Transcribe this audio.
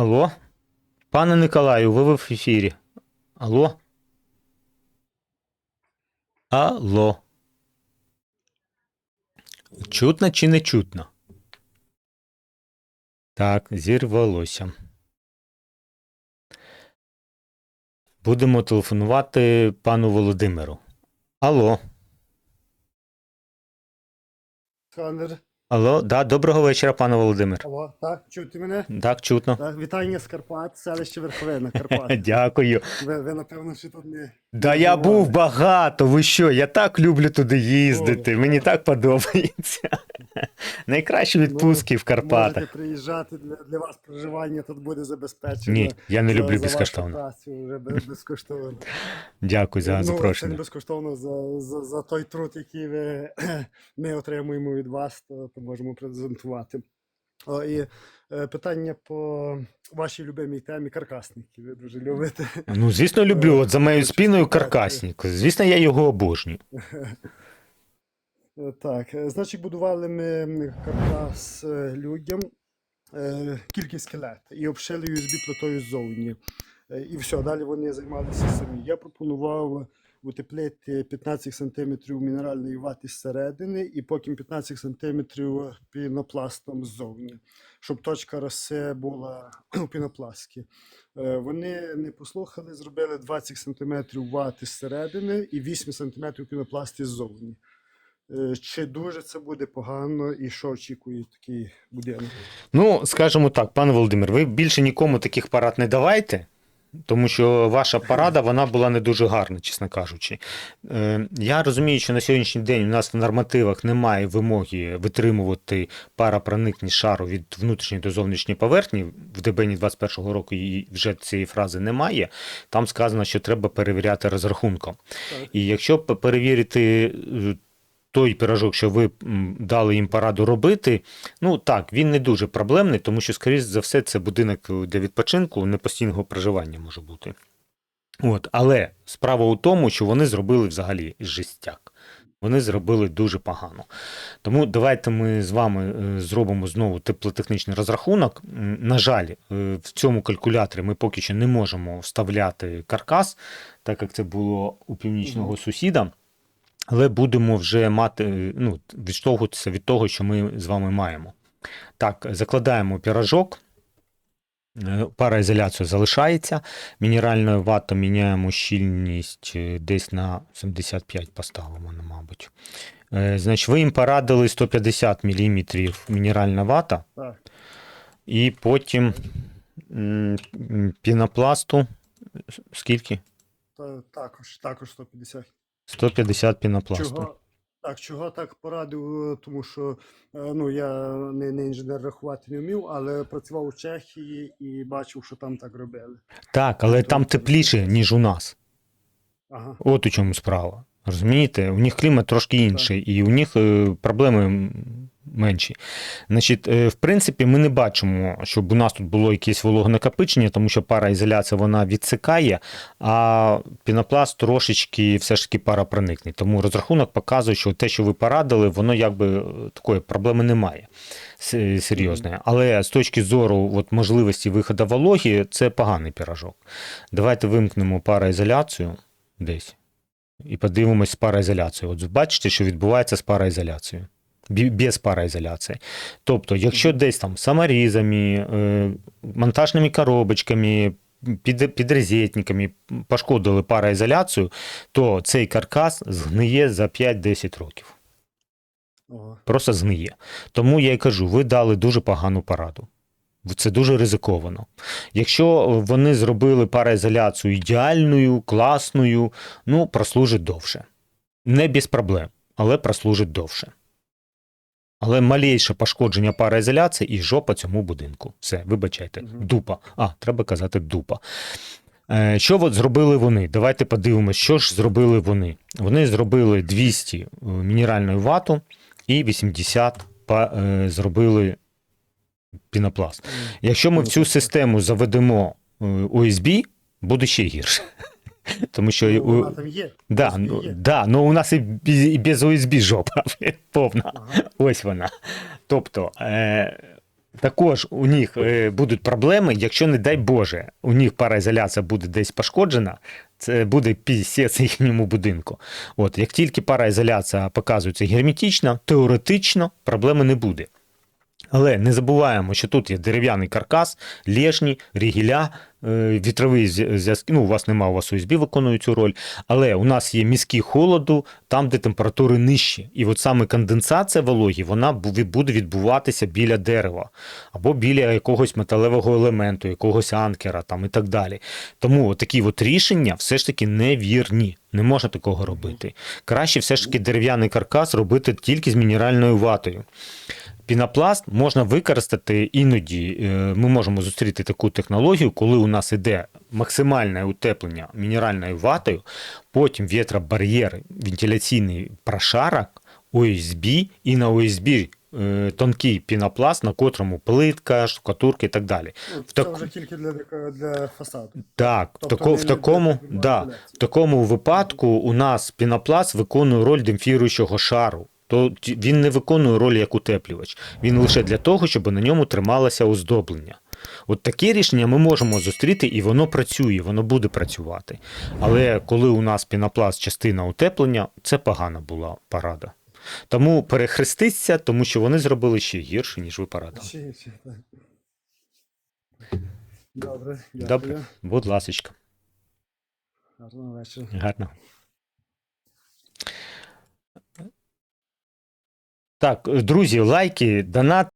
Алло? Пане Николаю, ви в ефірі. Алло? Алло. Чутно чи не чутно? Так, зірвалося. Будемо телефонувати пану Володимиру. Алло. Олександр, Алло, да, доброго вечора, пане Володимир. алло, так, чути мене? Так, чутно. Так, вітання з Карпат, селище Верховина, Карпат. Дякую. Ви, ви напевно, що тут не. Да я був багато. Ви що? Я так люблю туди їздити. Мені так подобається. Найкращі відпустки в Карпатах. Можете приїжджати для, для вас проживання тут буде забезпечено. Ні, я не За- люблю за безкоштовно. працю вже без- безкоштовно. Дякую за Ну, це не безкоштовно за, за, за той труд, який ви, ми отримуємо від вас, то, то можемо презентувати. О, і е, питання по вашій любимій темі каркасники. Ви дуже любите. Ну, звісно, люблю. От за моєю спитати. каркасник. Звісно, я його обожнюю. Е, Так, е, значить, будували ми каркас е, людям, кількість скелет, і обшили USB плитою ззовні. І все, далі вони займалися самі. Я пропонував утеплити 15 см мінеральної вати зсередини і потім 15 см пінопластом ззовні, щоб точка роси була у пінопласті. Вони не послухали, зробили 20 см вати зсередини і 8 см пінопласті ззовні. Е, Чи дуже це буде погано, і що очікує такий будинок? Ну, скажімо так, пане Володимир, ви більше нікому таких парад не давайте. Тому що ваша парада вона була не дуже гарна, чесно кажучи. Е, я розумію, що на сьогоднішній день у нас в нормативах немає вимоги витримувати парапроникність шару від внутрішньої до зовнішньої поверхні. В ДБНі 21-го року і вже цієї фрази немає. Там сказано, що треба перевіряти розрахунком. Так. І якщо перевірити е, той пирожок, що ви дали їм пораду робити, ну так, він не дуже проблемний, тому що, скоріш за все, це будинок для відпочинку, не постійного проживання може бути. От, але справа у тому, що вони зробили взагалі жестяк. Вони зробили дуже погано. Тому давайте ми з вами е, зробимо знову теплотехнічний розрахунок. На жаль, е, в цьому калькуляторі ми поки що не можемо вставляти каркас, так як це було у північного сусіда. Але будемо вже мати, ну, відштовхуватися від того, що ми з вами маємо. Так, закладаємо пірожок. Е, Параізоляція залишається. Мінеральною вату міняємо щільність е, десь на 75 поставимо, ну, мабуть. Е, Значить, ви їм порадили 150 мм мінеральна вата, Так. і потім пінопласту. Скільки? Також, також 150. 150 пінопласту. Чого, так, чого так порадив? Тому що е, ну, я не, не інженер рахувати не вмів, але працював у Чехії і бачив, що там так робили. Так, але там тепліше, ніж у нас. Ага. От у чому справа. Розумієте, у них клімат трошки інший, і у них е, проблеми менші. Значить, е, в принципі, ми не бачимо, щоб у нас тут було якесь вологонакопичення, тому що параізоляція вона відсикає, а пінопласт трошечки все ж таки парапроникний. Тому розрахунок показує, що те, що ви порадили, воно якби е, такої проблеми немає с- серйозної. Але з точки зору от, можливості виходу вологі, це поганий пірожок. Давайте вимкнемо параізоляцію десь і подивимось з параізоляцією. От бачите, що відбувається з параізоляцією. Без параізоляції. Тобто, якщо десь там саморізами, е, монтажними коробочками, під, підрезетниками пошкодили параізоляцію, то цей каркас згниє за 5-10 років. Просто згниє. Тому я й кажу, ви дали дуже погану пораду. Це дуже ризиковано. Якщо вони зробили параізоляцію ідеальною, класною, ну, прослужить довше. Не без проблем, але прослужить довше. Але малейше пошкодження параізоляції і жопа цьому будинку. Все, вибачайте, дупа. А, треба казати дупа. Е, Що от зробили вони? Давайте подивимося, що ж зробили вони. Вони зробили 200 е, мінеральної вату і 80 е, зробили пінопласт. Якщо ми в цю систему заведемо USB, буде ще гірше. Тому що Ну, вона там є. да, ну, є. да, ну у нас і без, і без USB жопа повна. Ага. Ось вона. Тобто, е, Також у них е, будуть проблеми, якщо, не дай Боже, у них параізоляція буде десь пошкоджена, це буде пісець їхньому будинку. От, як тільки параізоляція показується герметично, теоретично проблеми не буде. Але не забуваємо, що тут є дерев'яний каркас, лєжні, рігіля, е, вітрові зв'язки. Ну, у вас немає, у вас УСБ виконує цю роль. Але у нас є міські холоду, там, де температури нижчі. І от саме конденсація вологі, вона буде відбуватися біля дерева або біля якогось металевого елементу, якогось анкера там, і так далі. Тому такі от рішення все ж таки невірні. Не можна такого робити. Краще все ж таки дерев'яний каркас робити тільки з мінеральною ватою. Пінопласт можна використати іноді. е, Ми можемо зустріти таку технологію, коли у нас іде максимальне утеплення мінеральною ватою, потім вітробар'єр, вентиляційний прошарок, ОСБ і на ОСБ е, тонкий пінопласт, на котрому плитка, штукатурка і так далі. Ну, В Це так- вже тільки для, для фасаду. Так, в, Тобто тако, в, такому, для да, в такому випадку у нас пінопласт виконує роль демпфіруючого шару. То він не виконує роль як утеплювач. Він лише для того, щоб на ньому трималося оздоблення. От таке рішення ми можемо зустріти, і воно працює, воно буде працювати. Але коли у нас пінопласт частина утеплення, це погана була порада. Тому перехреститься, тому що вони зробили ще гірше, ніж ви порадили. Добре, дякую. Добре, будь ласочка, Гарного вечора. гарно. Так, друзі, лайки, донат.